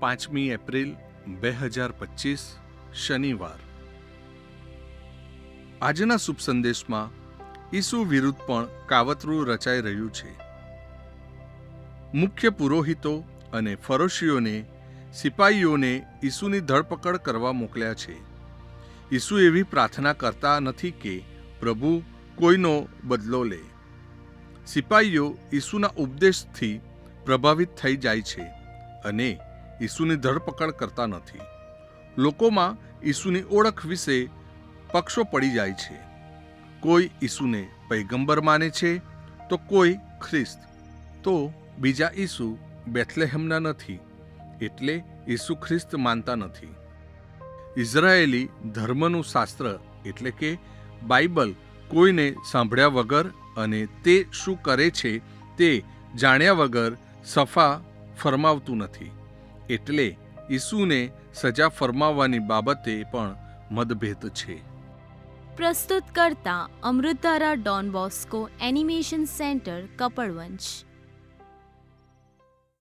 પાંચમી એપ્રિલ બે હજાર પચીસ, શનિવાર. આજના શુભ સંદેશમાં ઈસુ વિરુદ્ધ પણ કાવતરું રચાઈ રહ્યું છે. મુખ્ય પુરોહિતો અને ફરોશીઓને સિપાહીઓને ઈસુની ધરપકડ કરવા મોકલ્યા છે. ઈસુ એવી પ્રાર્થના કરતા નથી કે પ્રભુ કોઈનો બદલો લે. સિપાહીઓ ઈસુના ઉપદેશથી પ્રભાવિત થઈ જાય છે અને ઈસુની ધરપકડ કરતા નથી. લોકોમાં ઈસુની ઓળખ વિશે પક્ષો પડી જાય છે. કોઈ ઈસુને પૈગંબર માને છે, તો કોઈ ખ્રિસ્ત, તો બીજા ઈસુ બેથલેહેમના નથી, એટલે ઈસુ ખ્રિસ્ત માનતા નથી. ઇઝરાયેલી ધર્મનું શાસ્ત્ર એટલે કે બાઇબલ કોઈને સાંભળ્યા વગર અને તે શું કરે છે તે જાણ્યા વગર સફા ફરમાવતું નથી. એટલે ઈસુને સજા ફરમાવવાની બાબતે પણ મતભેદ છે. પ્રસ્તુત કરતા Amritdhara Don Bosco animation centre, Kapadvanj.